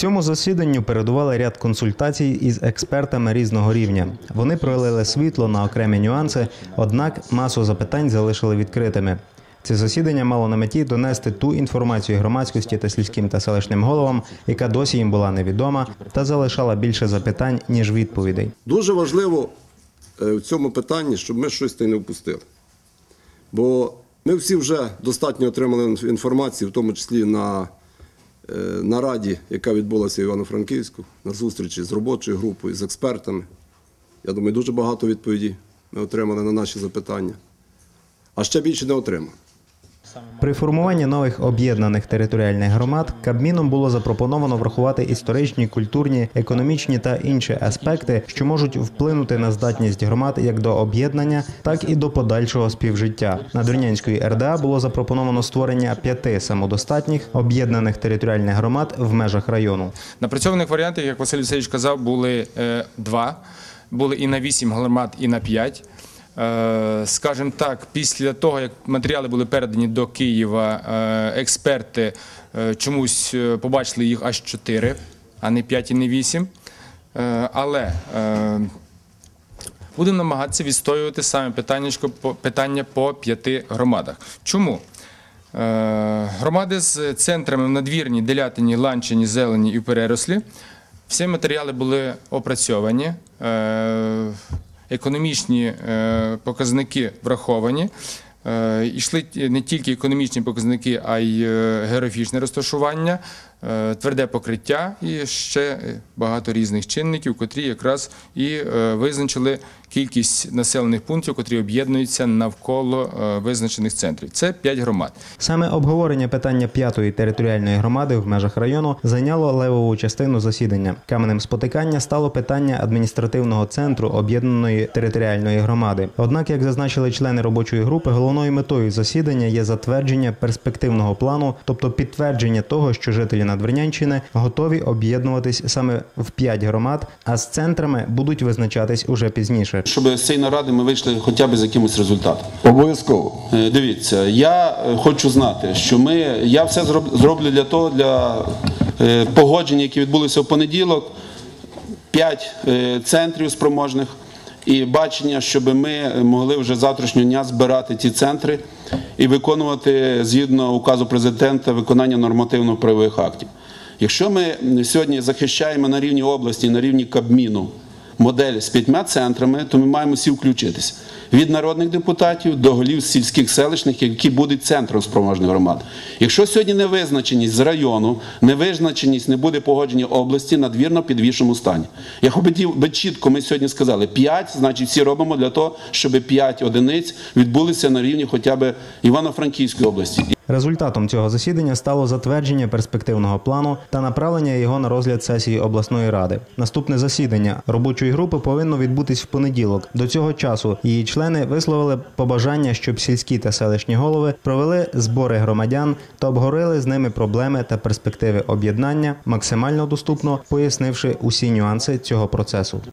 Цьому засіданню передували ряд консультацій із експертами різного рівня. Вони пролили світло на окремі нюанси, однак масу запитань залишили відкритими. Це засідання мало на меті донести ту інформацію громадськості та сільським та селищним головам, яка досі їм була невідома, та залишала більше запитань ніж відповідей. Дуже важливо е, в цьому питанні, щоб ми щось не впустили. Бо ми всі вже достатньо отримали інформації, в тому числі на нараді, яка відбулася в Івано-Франківську, на зустрічі з робочою групою, з експертами. Я думаю, дуже багато відповідей ми отримали на наші запитання. А ще більше не отримали. При формуванні нових об'єднаних територіальних громад Кабміном було запропоновано врахувати історичні, культурні, економічні та інші аспекти, що можуть вплинути на здатність громад як до об'єднання, так і до подальшого співжиття. На Дорнянської РДА було запропоновано створення п'яти самодостатніх об'єднаних територіальних громад в межах району. Напрацьованих варіантів, як Василь Васильович казав, були е, два. Були і на вісім громад, і на п'ять. Е, Скажімо так, після того, як матеріали були передані до Києва, е, експерти е, чомусь побачили їх аж чотири, а не п'ять і не вісім. Е, Але будемо намагатися відстоювати саме питання по п'яти громадах. Чому? Громади з центрами в надвірні, Делятині, Ланчині, Зелені і Перерослі. Всі матеріали були опрацьовані, економічні е, показники враховані. Е, Йшли не тільки економічні показники, а й е, географічне розташування, тверде покриття і ще багато різних чинників, котрі якраз і е, визначили кількість населених пунктів, котрі об'єднуються навколо е, визначених центрів. Це 5 громад. Саме обговорення питання п'ятої територіальної громади в межах району зайняло левову частину засідання. Каменем спотикання стало питання адміністративного центру об'єднаної територіальної громади. Однак, як зазначили члени робочої групи, головною метою засідання є затвердження перспективного плану, тобто підтвердження того, що жителі Надвірнянщини готові об'єднуватись саме в п'ять громад, а з центрами будуть визначатись уже пізніше. щоб з цієї наради ми вийшли хоча б з якимось результатом. Обов'язково. Е, Дивіться, я е, хочу знати, що ми, я все зроблю для того, для е, погодження, які відбулися в понеділок, п'ять центрів спроможних і бачення, щоб ми могли вже завтрашнього дня збирати ті центри і виконувати згідно указу президента виконання нормативно-правових актів. Якщо ми сьогодні захищаємо на рівні області, на рівні Кабміну модель з п'ятьма центрами, то ми маємо всі включитися. Від народних депутатів до голів сільських селищних, які будуть центром спроможних громад. Якщо сьогодні не визначеність з району, не визначеність, не буде погодження області, надвірно в підвішеному стані. Я хотів би чітко, ми сьогодні сказали, 5, значить всі робимо для того, щоб 5 одиниць відбулися на рівні хоча б Івано-Франківської області. Результатом цього засідання стало затвердження перспективного плану та направлення його на розгляд сесії обласної ради. Наступне засідання робочої групи повинно відбутись в понеділок. До цього часу її члени висловили побажання, щоб сільські та селищні голови провели збори громадян та обговорили з ними проблеми та перспективи об'єднання, максимально доступно пояснивши усі нюанси цього процесу.